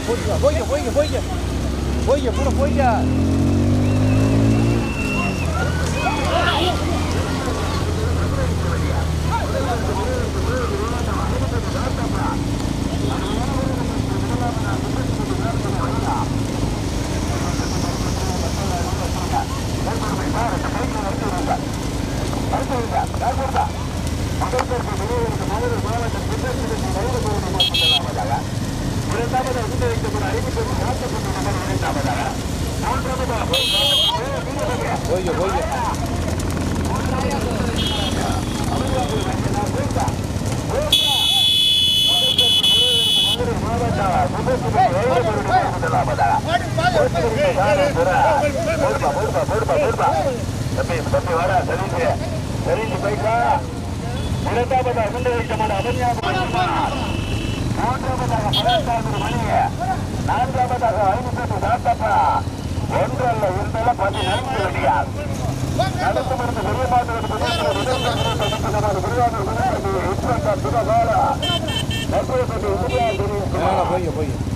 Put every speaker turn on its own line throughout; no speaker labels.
folha, folha, folha, folha, folha. Folha, pura folha. Gracias. ஐயோ போயிட்டு போய்க்க போய்க்க போய்க்க போய்க்க கூட போய்க்க போய்க்க போய்க்க
ஒன்றல்ல இருந்தாலும் பத்து நிமிஷம் ரெடியா நடந்து முடிந்த
மேலே போய்க்க போய்க்க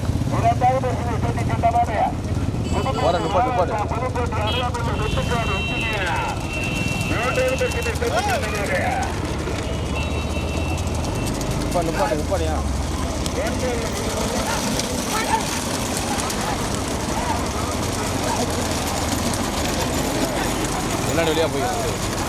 போட. நிப்பாட்டு நிப்பாட்டு நிப்பாட்டு நிப்பாட்டு நிப்பாடியா முன்னாடி வழியாக போய்க்க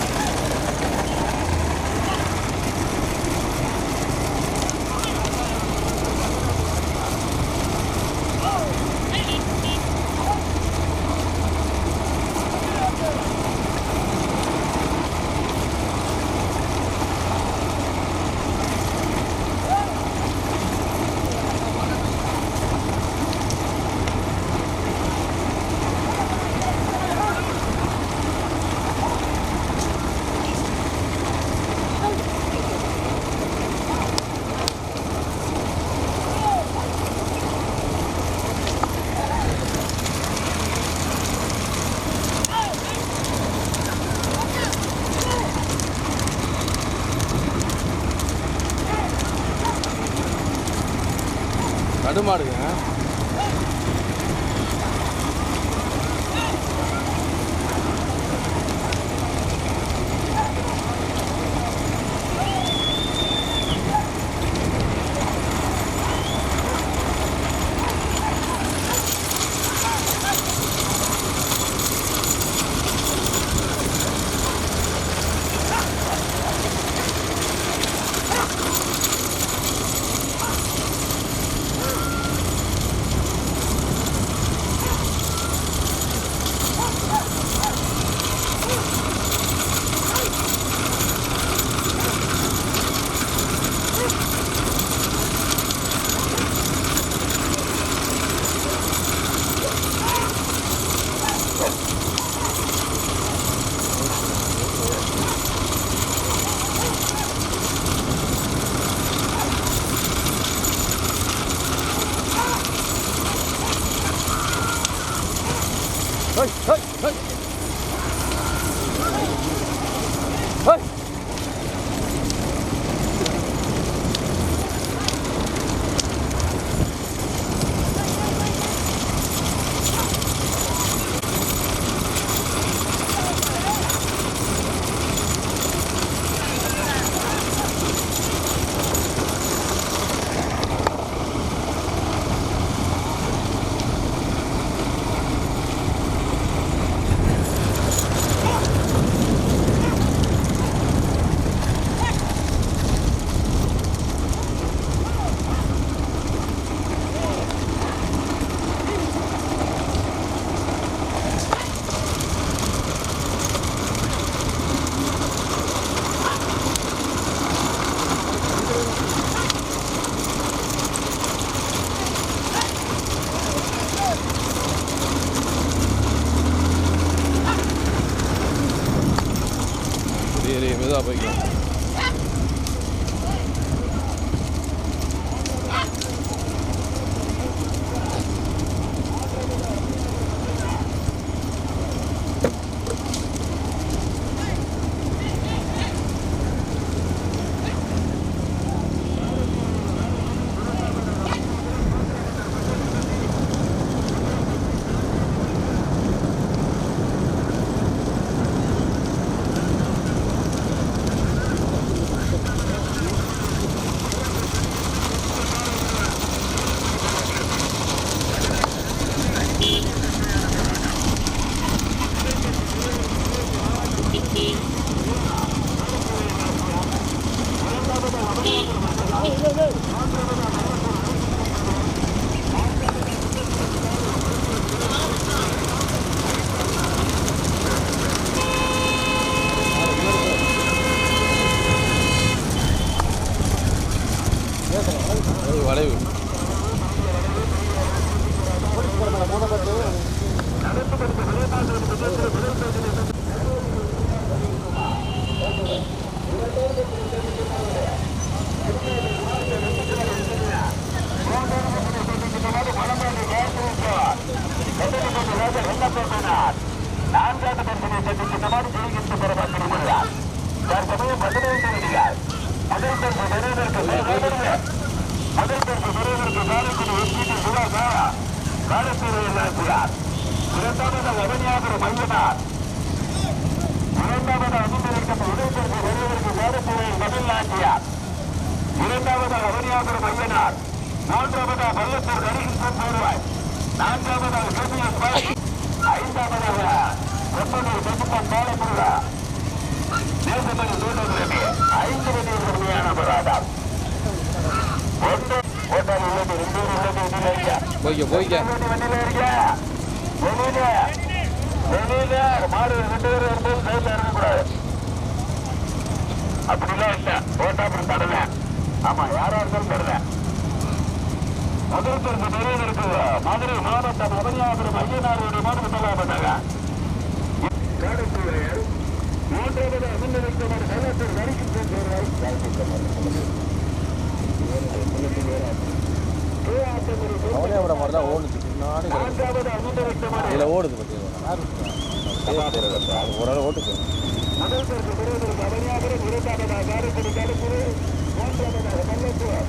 நடுமாடுங்க
வளைவு
நான்காவது பரிசனை சந்திக்கின்ற மாதிரி ஜெயிக்கின்ற பெறமாக திரும்புகிறார் தற்சமயம் பதினைந்து விதிகள் முதல் பரிசு பெறுவதற்கு முதல் பரிசு பெறுவதற்கு காலத்தில் ஒப்பீட்டு சுகாசா காலத்தூர் நாச்சியார் இரண்டாவது அவனியாபுரம் மையனார் இரண்டாவது அனுமதிக்கும் முதல் பரிசு பெறுவதற்கு காலத்தூரில் பதில் நாச்சியார் இரண்டாவது அவனியாபுரம் மையனார் மூன்றாவது பள்ளத்தூர் கரிகிருஷ்ணன் போடுவாய் நான்காவதாக கேபிஎஸ் பாய் ஐந்தாவதாக கொப்பனூர் பெருமான் பாலமுருகா தேசமணி சூழலுமே ஐந்து மணி உண்மையான போராட்டம் ஒன்று உள்ளது ரெண்டு உள்ளது இதில் ஐயா
போய்க்க போய்க்க.
வண்டியில இருக்கியா வெளியில வெளியில மாடு ரெண்டு பேரும் வரும்போது சைட்ல இருக்கக்கூடாது அப்படிலாம் இல்ல. ஓட்டா அப்புறம் ஆமா யாரா இருந்தாலும் தரல. முதல் பரிசு நிறைவு இருக்குது மதுரை மாவட்டம் அவனியாபுரம் ஐயனாருடைய மாடு முதலாவதாக மூன்றாவது அமிர்தமாறு வெள்ளத்தூர் வரைக்கும்
அவனே விட மாதிரி தான் ஓடுது பின்னாடி கிடக்கு.
நான்காவது அமிர்தமாறு
இதுல ஓடுது பார்த்தீங்களா ஒரு ஆள் ஓட்டு போயிடும்
முதல் பரிசு பெறுவதற்கு அவனியாபுரம் இரண்டாவதாக காரைக்குடி கருப்பூர் மூன்றாவதாக வெள்ளத்தூர்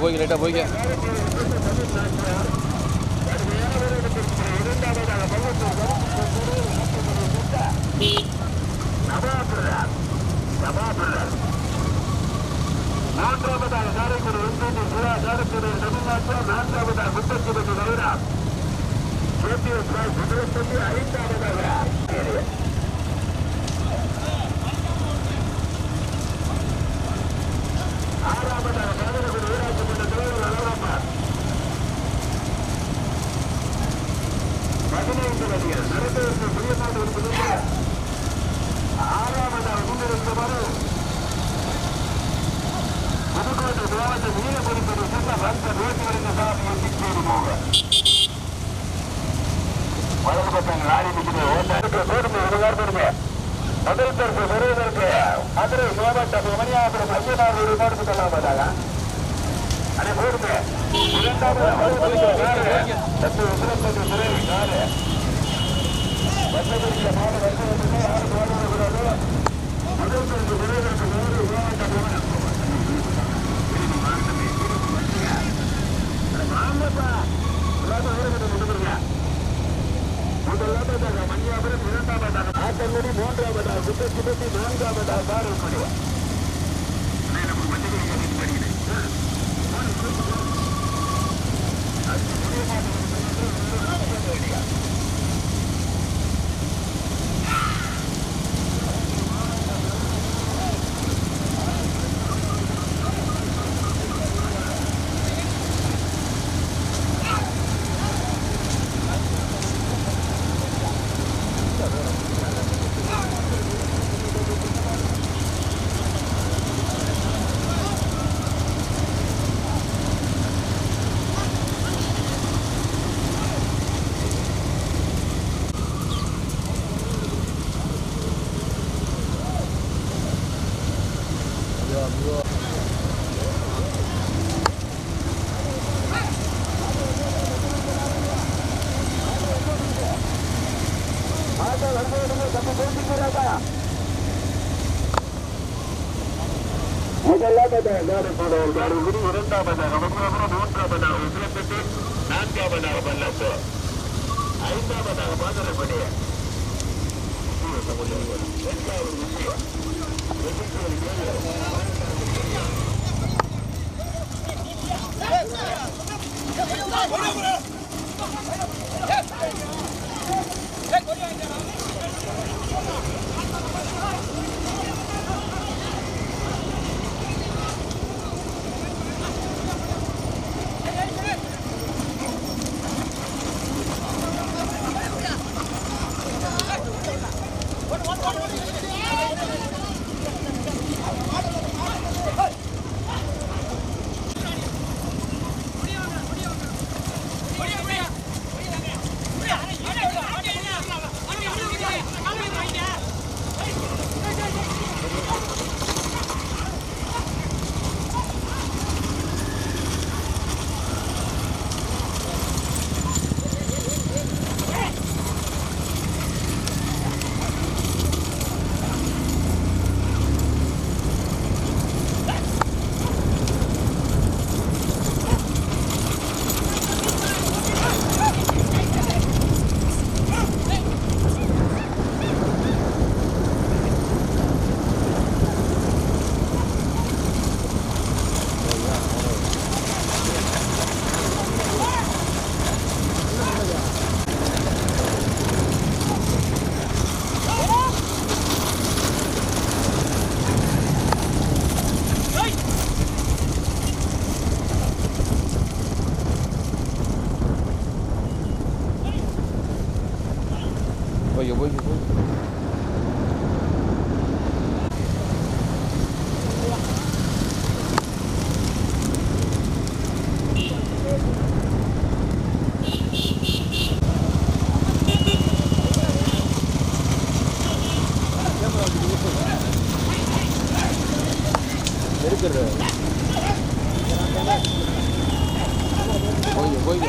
போய்க்க போய்க்க லைட்டாக போய்க்க
மூன்றாவதாக காரைக்குடி ஒன்றிய சுரா காரைக்குடி தமிழ்நாட்டில் நான்காவதாக முப்பத்தி வருடா கேபிஎஸ் முதலப்பள்ளி ஐந்தாவதாக ஆறாவதாக காரைக்குடி ஊராட்சி மன்ற தலைவர் அழகம்மா பதினைந்து வழிகள் நடந்ததற்கு பிரியமாக இருப்பதில்லை ஆறாவதாக முன்னிறுத்தமாறு புதுக்கோட்டை மாவட்டம் நீலபுரிப்பது சென்ற வந்த ரோட்டுகளுக்கு சாப்பிட்டு சிக்கோடு போக முதல் பக்கம் லாரி நிற்குது ஓட்டாருக்கு போடுமே ஒரு போடுமே முதல் பரிசு பெறுவதற்கு மதுரை மாவட்டம் மணியாபுரம் ஐயனார் ஒரு மாடு சொல்லாமதாக அதை போடுமே இரண்டாவது முதல் பரிசு காரு பத்து உசிரப்பட்டு சிறை காரு வந்தவருக்கு மாடு வந்தவருக்கு ஆறு மாடு வருகிறது முதல் பரிசு பெறுவதற்கு மதுரை மாவட்டம் வாங்கப்பா எல்லாத்தையும் ஊருக்கு கொடுத்துருங்க முதலாவதாக மணியாபுரம் இரண்டாவதாக ஆத்தங்குடி மூன்றாவதாக மூன்றாவதாக சுத்தசிபத்தி நான்காவதாக காரைக்குடி ஆட்டோ வரும்போது தப்பு பேசிக்கிறாரா முதலாவதாக காரைக்குடி காரைக்குடி இரண்டாவதாக மகுரபுரம் மூன்றாவதாக உசிலப்பட்டி நான்காவதாக பல்லாத்தூர் ஐந்தாவதாக பாதரப்படி எட்டாவது விஷயம்
போய்க்க இருக்கிற போய்க்க போய்க்க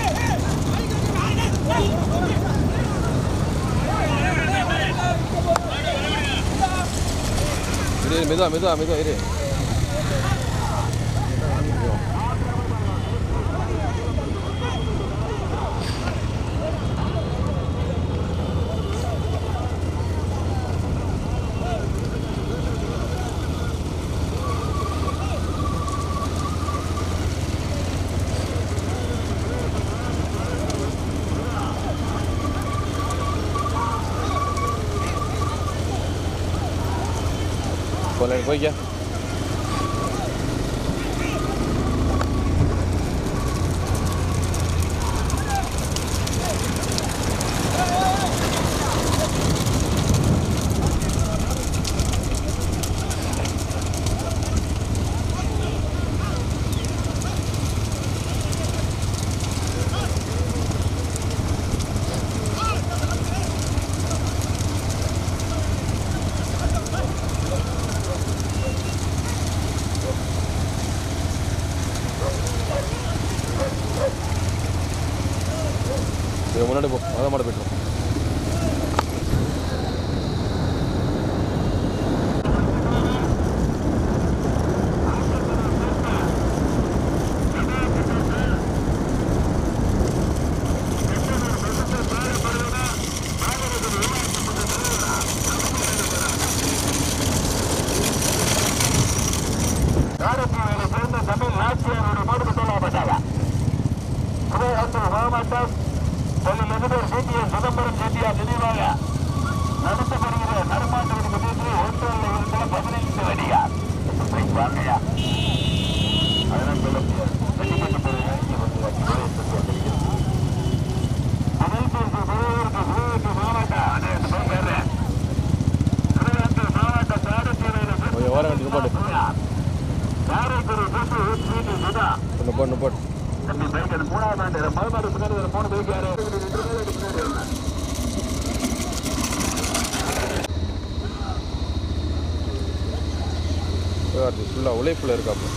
இரு இரு, மெதுவா மெதுவா மெதுவா இரு
அது
ஃபுல்லாக உழைப்பில் இருக்காப்புல.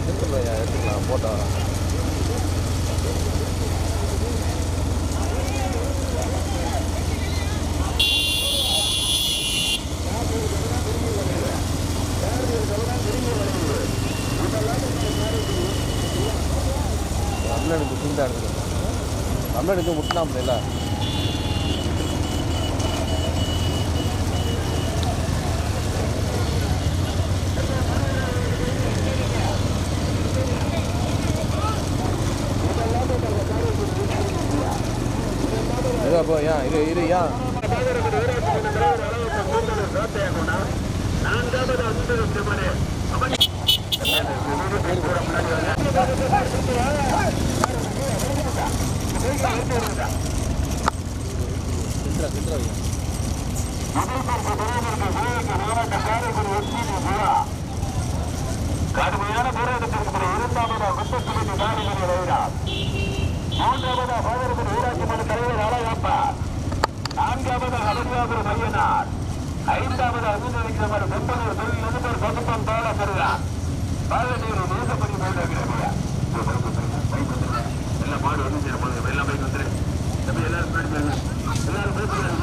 சென்ட்ரல் ஐயா சென்ட்ரல் ஐயா எடுத்துக்கலாம் போட்டோ. தமிழ்நாடுக்கு சிந்தா எடுத்துக்கணும் தமிழ்நாடுக்கு முட்டினாமல்
கடுமையான போராட்டத்திற்கு இரண்டாவது முப்பத்தி நாடுகள் வருகிறார் மூன்றாவது பாதரபுரி ஊராட்சி மன்ற தலைவர் அழகப்பா நான்காவது அருகாபுரம் மையனார் ஐந்தாவது செம்பனூர் தொழில் பெறுகிறார் பாலநீர் போட்டிருக்கிறார் எல்லாம் மாடு வந்து சேர வந்துரு எல்லாரும் எல்லாரும் பேசுகிறாங்க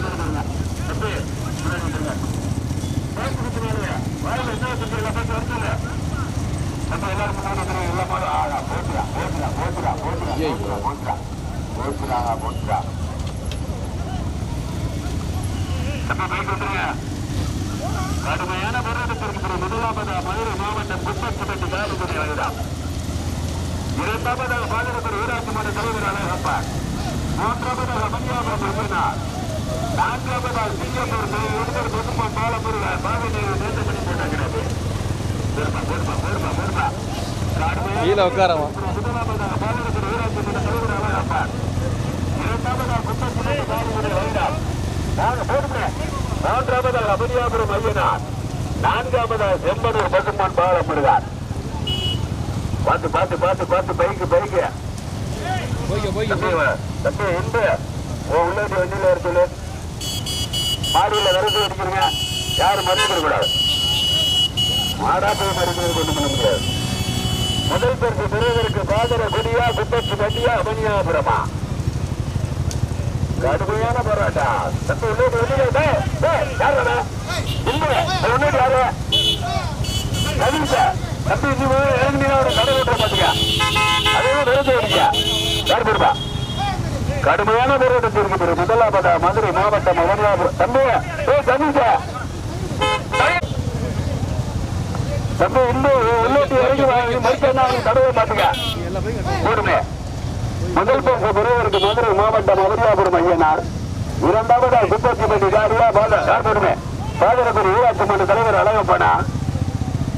கடுமையான போராட்டத்திற்கு பிறகு மதுரை மாவட்டம் குப்பத்துப்பட்டி காலப்படி அழகுதான் இரண்டாவதாக பாதுகாப்பு ஊராட்சி மன்ற தலைவர் அழகப்பா மூன்றாவதாக மஞ்சாபுரம் மகிழ்ந்தார் நான்காவதாக சிங்கப்பூர் ஒருவர் தொகுப்பம் பாலமுருகன் பாவநீர் நேசமணி போட்டாகிறது பெருமா பெருமா பெருமா பெருமா
கீழே உட்காரமா
முதலாவதாக பாஜகத்தில் ஊராட்சி மன்ற தலைவர் அழகப்பா இரண்டாவதாக குப்பத்துப்பட்டி காலப்படி அழகுதான் மூன்றாவதாக அபனியாபுரம் ஐயனார் நான்காவதாக செம்பனூர் பசுமான் பாலமுருகன் பார்த்து பார்த்து பார்த்து பார்த்து பைக்கு பைக்கு தம்பி உன் உள்ளாட்டி வண்டியில சொல்லு மாடியில விரட்டு அடிக்கிறீங்க யாரும் மறுக்க கூடாது மாடா போய் மறுக்கிறது கொண்டு பண்ண முடியாது. முதல் பரிசு பெறுவதற்கு பாதர கொடியா குப்பச்சு வண்டியா அமனியாபுரமா கடுமையான போராட்டம். தம்பி உள்ளே வண்டியில டேய், டேய், யார் வேணா இல்லை. தம்பி இன்னும் இறங்கினா ஒரு கடை விட்டுற மாட்டியா? அதே விரது அடிக்கா யார் பெருமா கடுமையான போராட்டம் இருக்குது முதலாவதா மதுரை மாவட்டம் அவனியாபுரம். தம்பி ஏ கவிதா தம்பி இன்னும் உள்ளூட்டி இறங்கி வாங்கி மறுக்கா தடவை மாட்டுங்க. போடுமே. முதல் பரிசு பெறுவதற்கு மதுரை மாவட்டம் அவனியாபுரம் ஐயனார். இரண்டாவதா சுப்பத்திப்பட்டி காரியா பாத கார்பெருமே பாதரபுரி ஊராட்சி மன்ற தலைவர் அழகப்பனா.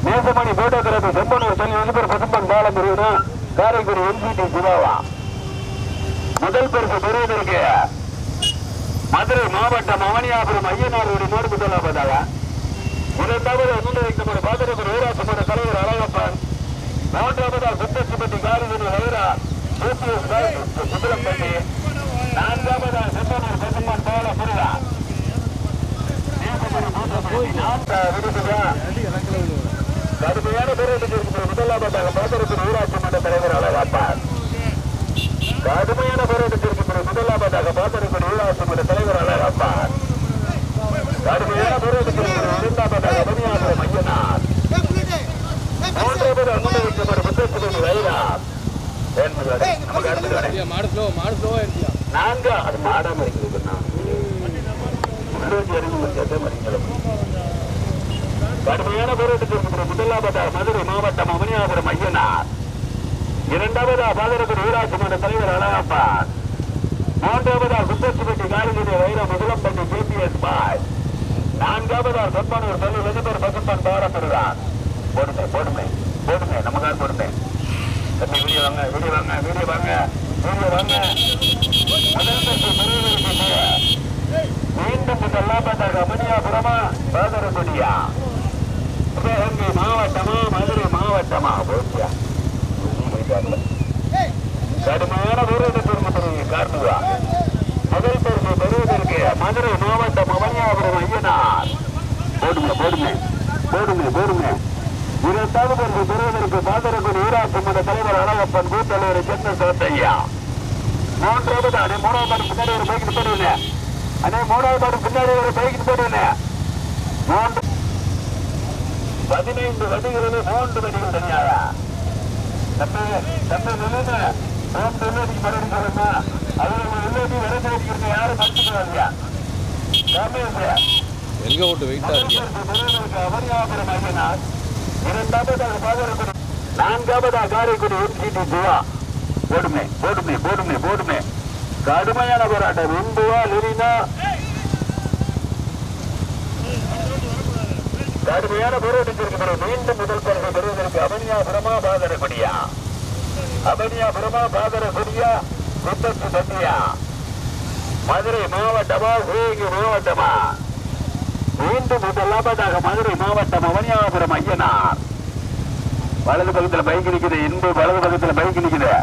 நேசமணி போட்டோகிராபி செம்பனூர் சொல்லி எழுபர் பசும்பன் பாலமுருகனா காரைக்குடி எம்ஜிடி சிவாவா. முதல் பரிசு பெறுவதற்கு மதுரை மாவட்டம் அவனியாபுரம் ஐயனாருடைய நோடு முதலாவதாக இரண்டாவது முன்வைக்கப்பட்ட பாதரபுரி ஊராட்சி மன்ற தலைவர் அழகப்பன். மூன்றாவதால் சுத்தச்சிப்பட்டி காரைக்குடி வைரா சுந்தரப்பட்டி நான்காவதால் செம்பனூர் பெருமான் பாலமுருகா. நேசமணி கடுமையான நான்கா இருக்கிற கடுமையான முதலாவதாக பாதரத்தின் ஊராட்சி மன்ற தலைவர் அழகப்பன். கடுமையான போராட்டத்திற்கு பிறகு முதலாவதாக பாத்தரக்கூடிய உள்ளாசமுடைய தலைவர்
அழகப்பான் கடுமையான போராட்டத்திற்கு பிறகு இரண்டாவதாக மணியாக
மையனார். மூன்றாவது அனுமதிக்கு ஒரு புத்தகத்தில் வைரா நான்கா அது மாடாம இருக்குது கடுமையான போராட்டத்திற்கு முதலாவதாக மதுரை மாவட்டம் அமனியாபுரம் ஐயனார் இரண்டாவதா பாதரபுரி ஊராட்சி மன்ற தலைவர் அழகப்பா. மூன்றாவதா சுந்தர்சிபட்டி காலிகுடி வைர முதலம்பட்டி ஜேபிஎஸ் பாய். நான்காவதா சொப்பனூர் சொல்லு வெதுப்பர் பசுப்பன் பாரப்பெருதான் போடுமே போடுமே போடுமே நமக்காக போடுமே. தம்பி வீடியோ வாங்க வீடியோ வாங்க வீடியோ வாங்க வீடியோ வாங்க. முதல் பரிசு மீண்டும் முதலாவதாக மணியாபுரமா பாதரகுடியா சிவகங்கை மாவட்டமா மதுரை மாவட்டமா போச்சியா? கடுமையான வீரத்திற்கு காட்டுவா. முதல் பரிசு பெறுவதற்கு மதுரை மாவட்டம் அவனியாபுரம் ஐயனார். போடுங்க போடுங்க போடுங்க போடுங்க. இரண்டாவது பரிசு பெறுவதற்கு பாதரகுடி ஊராட்சி மன்ற தலைவர் அழகப்பன் கூட்டலைவர் சென்ன சோத்தையா. மூன்றாவது அணை மூணாவது பாடு பின்னாடி ஒரு பைக்கு போடுவேன் அண்ணே மூணாவது பாடு பின்னாடி ஒரு பைக்கு போடுவேன் மூன்று பதினைந்து வடிகளில் மூன்று வடிகள் தனியாரா தம்பி தம்பி நில்லுங்க மூன்று இல்லடி மறுபடி சொல்லுங்க அதுல இல்லடி விளைச்சு வச்சுக்கிறது யாரும் மறுத்துக்கிறாங்க
எங்க ஓட்டு வெயிட்டா
ஐயனார் இரண்டாவதாக காரைக்குடி எம்சிடி ஜுவா போடுமே போடுமே போடுமே போடுமே. கடுமையான போராட்டம். இந்துவா லிரினா கடுமையான போராட்டத்திற்கு பிறகு மீண்டும் முதல் பரிசை பெறுவதற்கு அவனியாபுரமா பாதரகுடியா அவனியாபுரமா பாதரகுடியா குப்பத்து பட்டியா மதுரை மாவட்டமா சிவகங்கை மாவட்டமா? மீண்டும் முதலாவதாக மதுரை மாவட்டம் அவனியாபுரம் ஐயனார். வலது பக்கத்தில் பைக் நிக்குது இன்பு வலது பக்கத்தில் பைக் நிக்குது.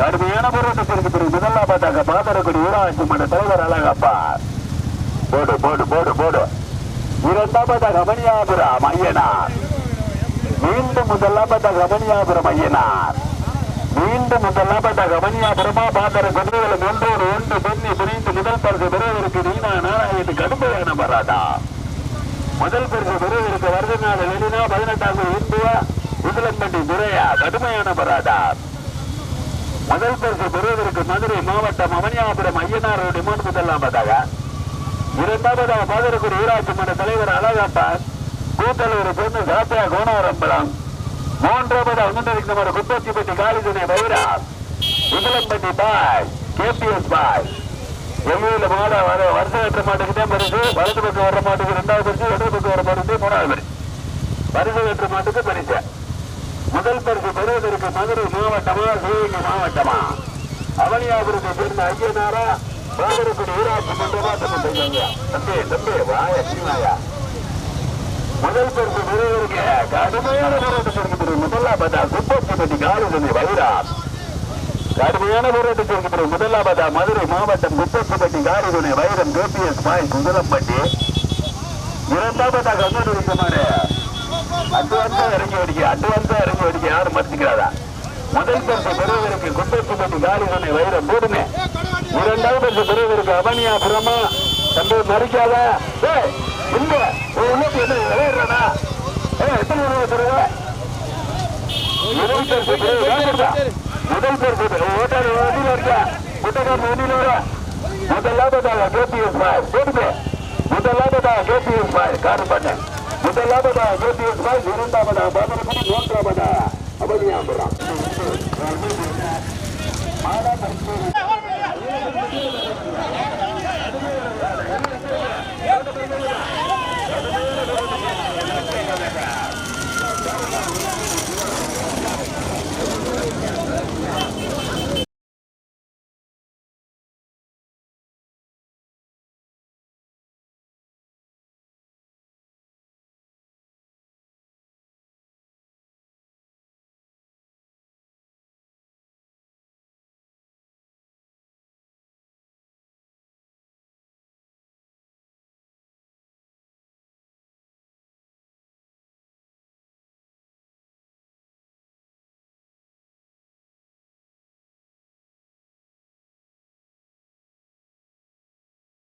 கடுமையான போராட்டத்திற்கு பிறகு முதலாவதாக பாதரக்குடி ஊராட்சி மன்ற தலைவர் அழகப்பா. போடு போடு போடு போடு. இரண்டாவது ரமணியாபுரம் ஐயனார் மீண்டும் முதலாவது ரமணியாபுரம் ஐயனார் மீண்டும் முதலாவது ரமணியாபுரமா பாதர குதிரைகளும் ஒன்றோடு ஒன்று பெண்ணி பிரிந்து முதல் பரிசு பெறுவதற்கு நீனா நாராயணி கடுமையான வராதா முதல் பரிசு பெறுவதற்கு வருடநாடு லெலினா பதினெட்டாவது இந்துவா உதிலம்பட்டி துரையா கடுமையான வராதா முதல் பரிசு பெறுவதற்கு மதுரை மாவட்டம் அவனியாபுரம் ஐயனார் டிமாண்ட் முதலாவதாக இரண்டாவதாக பாதரக்குடி ஊராட்சி மன்ற தலைவர் அழகப்பா கூத்தலூர் பொண்ணு சாப்பியா கோணவரம்பலம் மூன்றாவதாக முன்னறிந்த குப்பச்சிப்பட்டி காளிதுணை வைரா உதிலம்பட்டி பாய் கேபிஎஸ் பாய். எவ்வளவு மாட வர வருஷம் எட்டு மாட்டுக்கு தான் பரிசு வலது பக்கம் வர மாட்டுக்கு ரெண்டாவது பரிசு இடது பக்கம் வர மாட்டுக்கு மூணாவது பரிசு. பரிசு எட்டு மாட்டுக்கு பரிசு. முதல் பரிசு பெறுவதற்கு மதுரை மாவட்டமா சிவகங்கை மாவட்டமா? அவனியாபுரத்தை சேர்ந்த ஐயனாரா பாதரக்குடி ஊராட்சி தம்பி தம்பி வாய முதல் பரிசு பெறுவதற்கு கடுமையான போராட்டத்திற்கு பிறகு முதலாவதா குப்பச்சிப்பட்டி காலிதனை வைரா கடுமையான போராட்டத்திற்கு பிறகு முதலாவதா மதுரை மாவட்டம் குப்பச்சிப்பட்டி காரிதுணை வைரம் கேபிஎஸ் பாய் குந்தலம்பட்டி இரண்டாவதாக கங்கடுமாறு அட்வான்ஸா இறங்கி வடிக்க அட்வான்ஸா இறங்கி வடிக்க யாரும் மறுத்துக்கிறாரா முதல் பரிசு பெறுவதற்கு குப்பச்சிப்பட்டி காரிதுணை வைரம் போடுமே இரண்டாவது பரிசு பெறுவதற்கு அவனியா புறமா தம்பி மறிக்காத. ஏய், இந்த உன் உள்ளத்து என்ன விளையாடுறானா? எத்தனை ரூபாய் தருவ முதல் பரிசு முதல் பரிசு ஓட்டாரு வண்டியில இருக்கா முட்டைக்கார வண்டியில வர முதலாவதாக கேபிஎஸ் பாய். போடுங்க முதலாவதாக கேபிஎஸ் பாய். காரு பண்ண. முதலாவதாக கேபிஎஸ் பாய். இரண்டாவதாக மூன்றாவதாக